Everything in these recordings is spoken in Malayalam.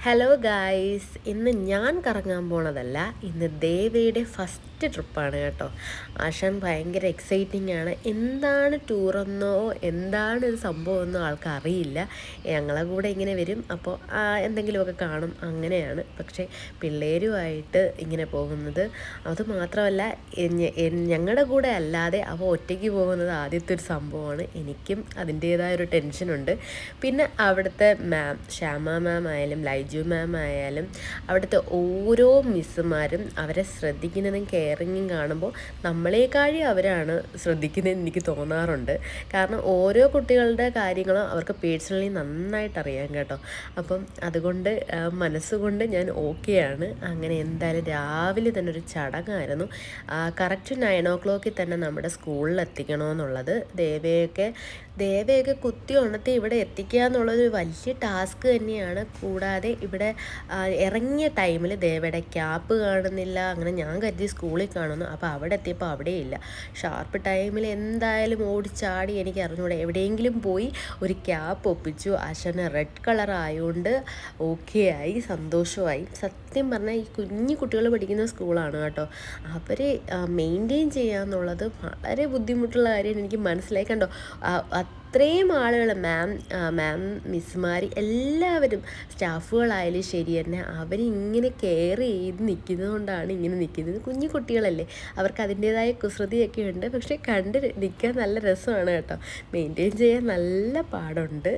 ഹലോ ഗായ്സ് ഇന്ന് ഞാൻ കറങ്ങാൻ പോണതല്ല ഇന്ന് ദേവയുടെ ഫസ്റ്റ് ട്രിപ്പാണ് കേട്ടോ. ആശാൻ ഭയങ്കര എക്സൈറ്റിംഗ് ആണ്. എന്താണ് ടൂറെന്നോ എന്താണ് ഒരു സംഭവമെന്നോ ആൾക്കറിയില്ല. ഞങ്ങളെ കൂടെ ഇങ്ങനെ വരും. അപ്പോൾ എന്തെങ്കിലുമൊക്കെ കാണും. അങ്ങനെയാണ്. പക്ഷേ പിള്ളേരുമായിട്ട് ഇങ്ങനെ പോകുന്നത്. അത് മാത്രമല്ല ഞങ്ങളുടെ കൂടെ അല്ലാതെ അവ ഒറ്റയ്ക്ക് പോകുന്നത് ആദ്യത്തെ ഒരു സംഭവമാണ്. എനിക്കും അതിന്റേതായ ഒരു ടെൻഷനുണ്ട്. പിന്നെ അവിടുത്തെ മാം ശ്യാമ മാം ആയാലും ലൈജു മാം ആയാലും അവിടുത്തെ ഓരോ മിസ്സുമാരും അവരെ ശ്രദ്ധിക്കുന്നതും കെയറിങ്ങും കാണുമ്പോൾ നമ്മളെക്കാഴി അവരാണ് ശ്രദ്ധിക്കുന്നതെന്ന് എനിക്ക് തോന്നാറുണ്ട്. കാരണം ഓരോ കുട്ടികളുടെ കാര്യങ്ങളും അവർക്ക് പേഴ്സണലി നന്നായിട്ട് അറിയാം കേട്ടോ. അപ്പം അതുകൊണ്ട് മനസ്സുകൊണ്ട് ഞാൻ ഓക്കെയാണ്. അങ്ങനെ എന്തായാലും രാവിലെ തന്നെ ഒരു ചടങ്ങായിരുന്നു. കറക്റ്റ് നയൻ ഓ ക്ലോക്കിൽ തന്നെ നമ്മുടെ സ്കൂളിൽ എത്തിക്കണമെന്നുള്ളത് ദേവയൊക്കെ ദേവയൊക്കെ കുത്തി ഉണർത്തി ഇവിടെ എത്തിക്കുക എന്നുള്ളൊരു വലിയ ടാസ്ക് തന്നെയാണ്. കൂടാതെ ഇവിടെ ഇറങ്ങിയ ടൈമിൽ ദേവയുടെ ക്യാപ്പ് കാണുന്നില്ല. അങ്ങനെ ഞാൻ കരുതി സ്കൂളിൽ കാണുന്നു. അപ്പോൾ അവിടെ എത്തിയപ്പോൾ അവിടെ ഇല്ല. ഷാർപ്പ് ടൈമിൽ എന്തായാലും ഓടിച്ചാടി എനിക്ക് അറിഞ്ഞൂടെ. എവിടെയെങ്കിലും പോയി ഒരു ക്യാപ്പ് ഒപ്പിച്ചു. അശന റെഡ് കളർ ആയതുകൊണ്ട് ഓക്കെ ആയി സന്തോഷമായി. സത്യം പറഞ്ഞാൽ ഈ കുഞ്ഞു കുട്ടികൾ പഠിക്കുന്ന സ്കൂളാണ് കേട്ടോ. അവരെ മെയിന്റെയിൻ ചെയ്യുക എന്നുള്ളത് വളരെ ബുദ്ധിമുട്ടുള്ള കാര്യം എനിക്ക് മനസ്സിലായി. കണ്ടോ അത്രയും ആളുകൾ മാം മാം മിസ്സുമാർ എല്ലാവരും സ്റ്റാഫുകളായാലും ശരി തന്നെ അവരിങ്ങനെ കെയർ ചെയ്ത് നിൽക്കുന്നതുകൊണ്ടാണ് ഇങ്ങനെ നിൽക്കുന്നത് കുഞ്ഞു കുട്ടികളല്ലേ അവർക്ക് അതിന്റേതായ കുസൃതിയൊക്കെ ഉണ്ട്. പക്ഷേ കണ്ട് നിൽക്കാൻ നല്ല രസമാണ് കേട്ടോ. മെയിന്റെയിൻ ചെയ്യാൻ നല്ല പാടുണ്ട്.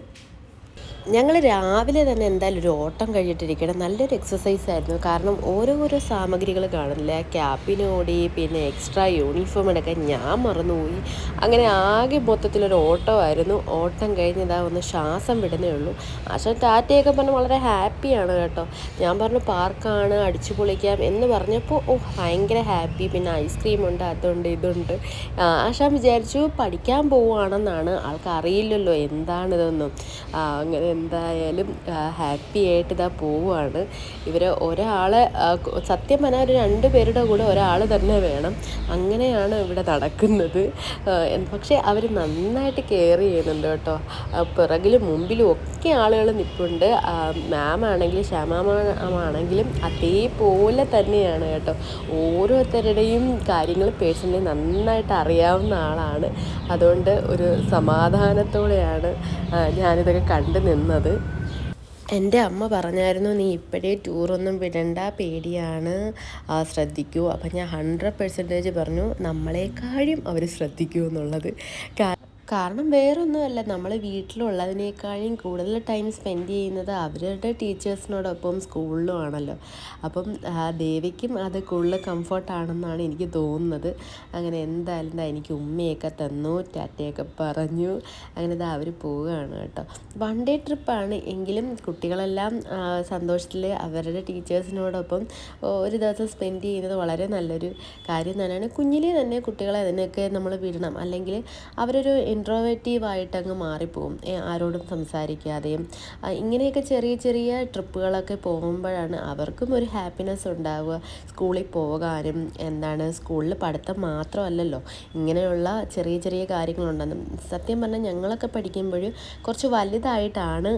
ഞങ്ങൾ രാവിലെ തന്നെ എന്തായാലും ഒരു ഓട്ടം കഴിഞ്ഞിട്ടിരിക്കണം. നല്ലൊരു എക്സസൈസ് ആയിരുന്നു. കാരണം ഓരോ ഓരോ സാമഗ്രികൾ കാണില്ല ക്യാപ്പിന് ഓടി പിന്നെ എക്സ്ട്രാ യൂണിഫോം എടുക്കാൻ ഞാൻ മറന്നുപോയി. അങ്ങനെ ആകെ മൊത്തത്തിലൊരു ഓട്ടമായിരുന്നു. ഓട്ടം കഴിഞ്ഞതാ ഒന്ന് ശ്വാസം വിടുന്നേ ഉള്ളൂ. ആശാൻ ടാറ്റയൊക്കെ പറഞ്ഞ് വളരെ ഹാപ്പിയാണ് കേട്ടോ. ഞാൻ പറഞ്ഞു പാർക്കാണ് അടിച്ചു പൊളിക്കാം എന്ന് പറഞ്ഞപ്പോൾ ഓ ഭയങ്കര ഹാപ്പി. പിന്നെ ഐസ്ക്രീം ഉണ്ട് അതുണ്ട് ഇതുണ്ട്. ആശാൻ വിചാരിച്ചു പഠിക്കാൻ പോവുകയാണെന്നാണ്. ആൾക്ക് അറിയില്ലല്ലോ എന്താണിതൊന്നും. അങ്ങനെ എന്തായാലും ഹാപ്പി ആയിട്ട് ഇതാ പോവുകയാണ് ഇവർ ഒരാളെ സത്യം പറഞ്ഞാൽ ഒരു രണ്ട് പേരുടെ കൂടെ ഒരാൾ തന്നെ വേണം. അങ്ങനെയാണ് ഇവിടെ നടക്കുന്നത്. പക്ഷേ അവർ നന്നായിട്ട് കെയർ ചെയ്യുന്നുണ്ട് കേട്ടോ. പിറകിലും മുമ്പിലും ഒക്കെ ആളുകൾ നിൽപ്പുണ്ട് മാം ആണെങ്കിലും ശ്യാമാമാണെങ്കിലും അതേപോലെ തന്നെയാണ് കേട്ടോ. ഓരോരുത്തരുടെയും കാര്യങ്ങൾ പേഴ്സണലി നന്നായിട്ട് അറിയാവുന്ന ആളാണ്. അതുകൊണ്ട് ഒരു സമാധാനത്തോടെയാണ് ഞാനിതൊക്കെ കണ്ടു നിന്നത്. എന്റെ അമ്മ പറഞ്ഞായിരുന്നു നീ ഇപ്പോഴേ ടൂറൊന്നും വിടണ്ട പേടിയാണ്. ശ്രദ്ധിക്കൂ. അപ്പം ഞാൻ ഹൺഡ്രഡ് പെർസെന്റേജ് പറഞ്ഞു നമ്മളെക്കാളും അവർ ശ്രദ്ധിക്കൂ എന്നുള്ളത്. കാരണം വേറൊന്നുമല്ല. നമ്മൾ വീട്ടിലുള്ളതിനേക്കാളും കൂടുതൽ ടൈം സ്പെൻഡ് ചെയ്യുന്നത് അവരുടെ ടീച്ചേഴ്സിനോടൊപ്പം സ്കൂളിലും ആണല്ലോ അപ്പം ദേവിക്കും അത് കൂടുതൽ കംഫർട്ടാണെന്നാണ് എനിക്ക് തോന്നുന്നത്. അങ്ങനെ എന്തായാലും എന്താ എനിക്ക് ഉമ്മയൊക്കെ തന്നു ടാറ്റയൊക്കെ പറഞ്ഞു. അങ്ങനെ ഇതാ അവർ പോവുകയാണ് കേട്ടോ. വൺ ഡേ ട്രിപ്പാണ് എങ്കിലും കുട്ടികളെല്ലാം സന്തോഷത്തിൽ അവരുടെ ടീച്ചേഴ്സിനോടൊപ്പം ഒരു ദിവസം സ്പെൻഡ് ചെയ്യുന്നത് വളരെ നല്ലൊരു കാര്യം തന്നെയാണ്. കുഞ്ഞിലേ തന്നെ കുട്ടികളെ അതിനൊക്കെ നമ്മൾ വിടണം. അല്ലെങ്കിൽ അവരൊരു ഇൻട്രോവേറ്റീവായിട്ട് അങ്ങ് മാറിപ്പോവും ആരോടും സംസാരിക്കാതെയും. ഇങ്ങനെയൊക്കെ ചെറിയ ചെറിയ ട്രിപ്പുകളൊക്കെ പോകുമ്പോഴാണ് അവർക്കും ഒരു ഹാപ്പിനെസ് ഉണ്ടാവുക. സ്കൂളിൽ പോകാനും എന്താണ് സ്കൂളിൽ പഠിത്തം മാത്രമല്ലല്ലോ ഇങ്ങനെയുള്ള ചെറിയ ചെറിയ കാര്യങ്ങളുണ്ടെന്നും. സത്യം പറഞ്ഞാൽ ഞങ്ങളൊക്കെ പഠിക്കുമ്പോൾ കുറച്ച് വലുതായിട്ടാണ്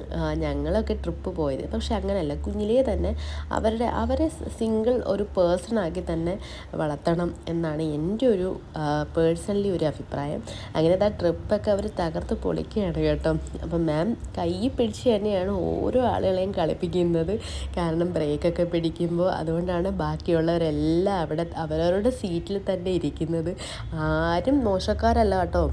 ഞങ്ങളൊക്കെ ട്രിപ്പ് പോയത്. പക്ഷെ അങ്ങനെയല്ല കുഞ്ഞിലേ തന്നെ അവരുടെ അവരെ സിംഗിൾ ഒരു പേഴ്സണാക്കി തന്നെ വളർത്തണം എന്നാണ് എന്റെ ഒരു പേഴ്സണലി ഒരു അഭിപ്രായം. അങ്ങനെ അങ്ങനത്തെ ട്രിപ്പ് സ്റ്റെപ്പൊക്കെ അവർ തകർത്ത് പൊളിക്കുകയാണ് കേട്ടോ. അപ്പം മാം കൈ പിടിച്ച് തന്നെയാണ് ഓരോ ആളുകളെയും കളിപ്പിക്കുന്നത്. കാരണം ബ്രേക്കൊക്കെ പിടിക്കുമ്പോൾ അതുകൊണ്ടാണ് ബാക്കിയുള്ളവരെല്ലാം അവിടെ അവരവരുടെ സീറ്റിൽ തന്നെ ഇരിക്കുന്നത്. ആരും മോശക്കാരല്ല കേട്ടോ.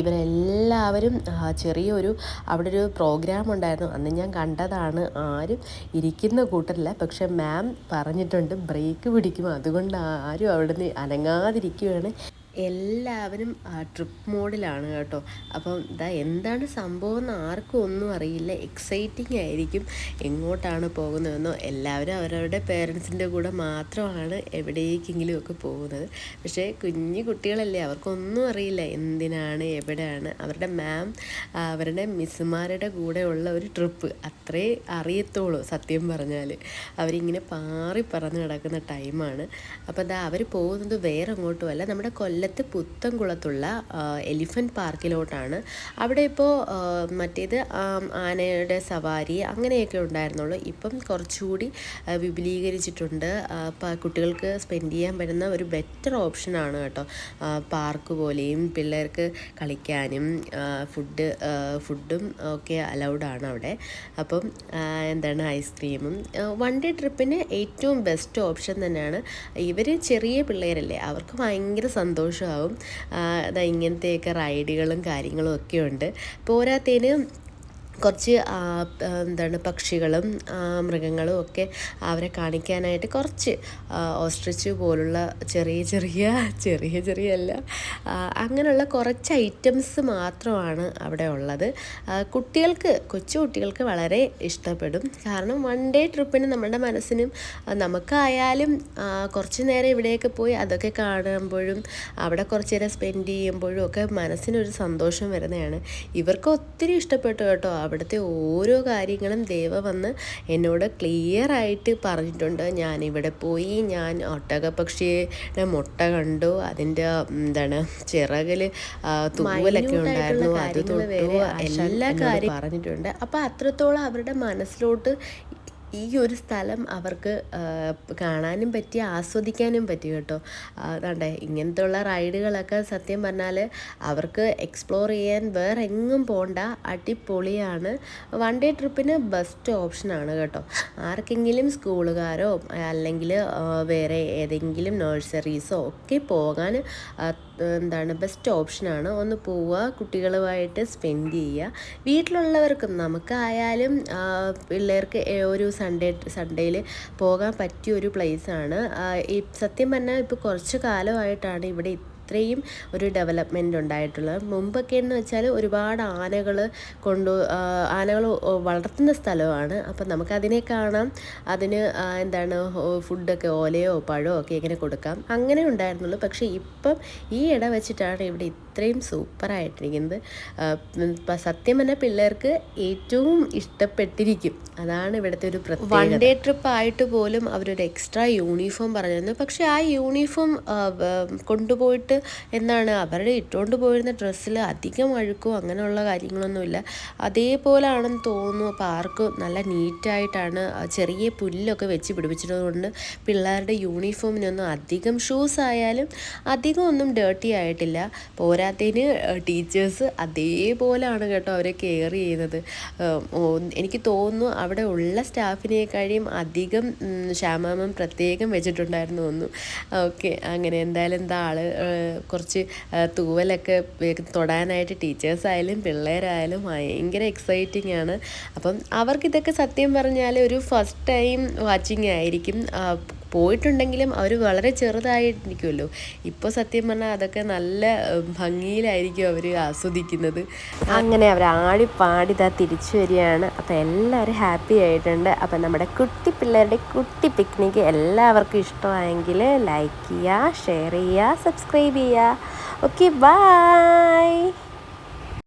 ഇവരെല്ലാവരും ചെറിയൊരു അവിടെ ഒരു പ്രോഗ്രാം ഉണ്ടായിരുന്നു. അന്ന് ഞാൻ കണ്ടതാണ്. ആരും ഇരിക്കുന്ന കൂട്ടരില്ല പക്ഷെ മാം പറഞ്ഞിട്ടുണ്ട് ബ്രേക്ക് പിടിക്കും. അതുകൊണ്ട് ആരും അവിടെ നിന്ന് അനങ്ങാതിരിക്കുകയാണ്. എല്ലാവരും ട്രിപ്പ് മോഡിലാണ് കേട്ടോ. അപ്പം ഇതാ എന്താണ് സംഭവം എന്ന് ആർക്കും ഒന്നും അറിയില്ല. എക്സൈറ്റിംഗ് ആയിരിക്കും എങ്ങോട്ടാണ് പോകുന്നതെന്നോ. എല്ലാവരും അവരവരുടെ പേരൻസിന്റെ കൂടെ മാത്രമാണ് എവിടേക്കെങ്കിലും ഒക്കെ പോകുന്നത്. പക്ഷേ കുഞ്ഞു കുട്ടികളല്ലേ അവർക്കൊന്നും അറിയില്ല എന്തിനാണ് എവിടെയാണ്. അവരുടെ മാം അവരുടെ മിസ്സുമാരുടെ കൂടെ ഉള്ള ഒരു ട്രിപ്പ് അത്രേ അറിയത്തുള്ളൂ സത്യം പറഞ്ഞാൽ അവരിങ്ങനെ പാറി പറന്ന് കിടക്കുന്ന ടൈമാണ് അപ്പോൾ ഇതാ അവർ പോകുന്നത് വേറെ അങ്ങോട്ടുമല്ല നമ്മുടെ കൊല്ലം കൊല്ലത്ത് പുത്തൻകുളത്തുള്ള എലിഫന്റ് പാർക്കിലോട്ടാണ്. അവിടെ ഇപ്പോൾ മറ്റേത് ആനയുടെ സവാരി അങ്ങനെയൊക്കെ ഉണ്ടായിരുന്നുള്ളൂ. ഇപ്പം കുറച്ചുകൂടി വിപുലീകരിച്ചിട്ടുണ്ട്. കുട്ടികൾക്ക് സ്പെൻഡ് ചെയ്യാൻ പറ്റുന്ന ഒരു ബെറ്റർ ഓപ്ഷനാണ് കേട്ടോ. പാർക്ക് പോലെയും പിള്ളേർക്ക് കളിക്കാനും ഫുഡ് ഫുഡും ഒക്കെ അലൗഡാണ് അവിടെ. അപ്പം എന്താണ് ഐസ്ക്രീമും വൺ ഡേ ട്രിപ്പിന് ഏറ്റവും ബെസ്റ്റ് ഓപ്ഷൻ തന്നെയാണ്. ഇവർ ചെറിയ പിള്ളേരല്ലേ അവർക്ക് ഭയങ്കര സന്തോഷമാവും. അതാ ഇങ്ങനത്തെയൊക്കെ റൈഡുകളും കാര്യങ്ങളും ഒക്കെ ഉണ്ട്. പോരാത്തതിന് കുറച്ച് എന്താണ് പക്ഷികളും മൃഗങ്ങളും ഒക്കെ അവരെ കാണിക്കാനായിട്ട് കുറച്ച് ഓസ്ട്രിച്ച് പോലുള്ള ചെറിയ ചെറിയ ചെറിയ ചെറിയ അല്ല അങ്ങനെയുള്ള കുറച്ച് ഐറ്റംസ് മാത്രമാണ് അവിടെ ഉള്ളത്. കുട്ടികൾക്ക് കൊച്ചു കുട്ടികൾക്ക് വളരെ ഇഷ്ടപ്പെടും. കാരണം വൺ ഡേ ട്രിപ്പിന് നമ്മുടെ മനസ്സിനും നമുക്കായാലും കുറച്ച് നേരം ഇവിടെയൊക്കെ പോയി അതൊക്കെ കാണുമ്പോഴും അവിടെ കുറച്ച് നേരം സ്പെൻഡ് ചെയ്യുമ്പോഴും ഒക്കെ മനസ്സിനൊരു സന്തോഷം വരുന്നതാണ്. ഇവർക്ക് ഒത്തിരി ഇഷ്ടപ്പെട്ടു കേട്ടോ അവിടുത്തെ ഓരോ കാര്യങ്ങളും ദേവ വന്ന് എന്നോട് ക്ലിയർ ആയിട്ട് പറഞ്ഞിട്ടുണ്ട്. ഞാൻ ഇവിടെ പോയി ഞാൻ ഒട്ടകപക്ഷിയുടെ മുട്ട കണ്ടു അതിന്റെ എന്താണ് ചിറകിൽ തൂവലൊക്കെ ഉണ്ടായിരുന്നു അത് തൊട്ടു എല്ലാ കാര്യം പറഞ്ഞിട്ടുണ്ട്. അപ്പോൾ അത്രത്തോളം അവരുടെ മനസ്സിലോട്ട് ഈ ഒരു സ്ഥലം അവർക്ക് കാണാനും പറ്റി ആസ്വദിക്കാനും പറ്റി കേട്ടോ. അതാണ്ടേ ഇങ്ങനത്തെ ഉള്ള റൈഡുകളൊക്കെ സത്യം പറഞ്ഞാൽ അവർക്ക് എക്സ്പ്ലോർ ചെയ്യാൻ വേറെ എങ്ങും പോണ്ട അടിപൊളിയാണ്. വൺ ഡേ ട്രിപ്പിന് ബെസ്റ്റ് ഓപ്ഷനാണ് കേട്ടോ. ആർക്കെങ്കിലും സ്കൂളുകാരോ അല്ലെങ്കിൽ വേറെ ഏതെങ്കിലും നഴ്സറീസോ ഒക്കെ പോകാൻ എന്താണ് ബെസ്റ്റ് ഓപ്ഷനാണ് ഒന്ന് പോവുക കുട്ടികളുമായിട്ട് സ്പെൻഡ് ചെയ്യുക. വീട്ടിലുള്ളവർക്കും നമുക്കായാലും പിള്ളേർക്ക് ഒരു സൺഡേ സൺഡേയിൽ പോകാൻ പറ്റിയ ഒരു പ്ലേസാണ് സത്യം പറഞ്ഞാൽ ഇപ്പോൾ കുറച്ച് കാലമായിട്ടാണ് ഇവിടെ ഇത്രയും ഒരു ഡെവലപ്മെന്റ് ഉണ്ടായിട്ടുള്ളത്. മുമ്പൊക്കെ എന്ന് വെച്ചാൽ ഒരുപാട് ആനകൾ കൊണ്ടു ആനകൾ വളർത്തുന്ന സ്ഥലമാണ്. അപ്പം നമുക്കതിനെ കാണാം. അതിന് എന്താണ് ഫുഡൊക്കെ ഓലയോ പഴമോ ഒക്കെ ഇങ്ങനെ കൊടുക്കാം. അങ്ങനെ ഉണ്ടായിരുന്നുള്ളൂ. പക്ഷേ ഇപ്പം ഈ ഇട വെച്ചിട്ടാണ് ഇവിടെ ഇത്രയും സൂപ്പറായിട്ടിരിക്കുന്നത്. സത്യം പറഞ്ഞ പിള്ളേർക്ക് ഏറ്റവും ഇഷ്ടപ്പെട്ടിരിക്കും. അതാണ് ഇവിടുത്തെ ഒരു വൺ ഡേ ട്രിപ്പ് ആയിട്ട് പോലും അവരൊരു എക്സ്ട്രാ യൂണിഫോം പറഞ്ഞിരുന്നു. പക്ഷേ ആ യൂണിഫോം കൊണ്ടുപോയിട്ട് എന്താണ് അവരുടെ ഇട്ടുകൊണ്ട് പോയിരുന്ന ഡ്രസ്സിൽ അധികം അഴുക്കോ അങ്ങനെയുള്ള കാര്യങ്ങളൊന്നുമില്ല. അതേപോലാണെന്ന് തോന്നുന്നു. പാർക്ക് നല്ല നീറ്റായിട്ടാണ് ചെറിയ പുല്ലൊക്കെ വെച്ച് പിടിപ്പിച്ചിട്ടതുകൊണ്ട് പിള്ളേരുടെ യൂണിഫോമിനൊന്നും അധികം ഷൂസ് ആയാലും അധികം ഒന്നും ഡേർട്ടി ആയിട്ടില്ല. പോരാത്തതിന് ടീച്ചേഴ്സ് അതേപോലെയാണ് കേട്ടോ അവരെ കെയർ ചെയ്യുന്നത്. എനിക്ക് തോന്നുന്നു അവിടെ ഉള്ള സ്റ്റാഫിനേക്കാളും അധികം ശ്യാമാമം പ്രത്യേകം വെച്ചിട്ടുണ്ടായിരുന്നു തോന്നുന്നു. ഓക്കെ അങ്ങനെ എന്തായാലും എന്താ ആൾ കുറച്ച് തൂവലൊക്കെ തൊടാനായിട്ട് ടീച്ചേഴ്സ് ആയാലും പിള്ളേരായാലും ഭയങ്കര എക്സൈറ്റിംഗ് ആണ്. അപ്പം അവർക്കിതൊക്കെ സത്യം പറഞ്ഞാൽ ഒരു ഫസ്റ്റ് ടൈം വാച്ചിങ് ആയിരിക്കും. പോയിട്ടുണ്ടെങ്കിലും അവർ വളരെ ചെറുതായിരിക്കുമല്ലോ. ഇപ്പോൾ സത്യം പറഞ്ഞാൽ അതൊക്കെ നല്ല ഭംഗിയിലായിരിക്കും അവർ ആസ്വദിക്കുന്നത്. അങ്ങനെ അവർ ആടി പാടി തിരിച്ചു വരികയാണ്. അപ്പോൾ എല്ലാവരും ഹാപ്പി ആയിട്ടുണ്ട്. അപ്പോൾ നമ്മുടെ കുട്ടി പിള്ളേരുടെ കുട്ടി പിക്നിക്ക് എല്ലാവർക്കും ഇഷ്ടമായെങ്കിൽ ലൈക്ക് ചെയ്യുക ഷെയർ ചെയ്യുക സബ്സ്ക്രൈബ് ചെയ്യുക. Okay bye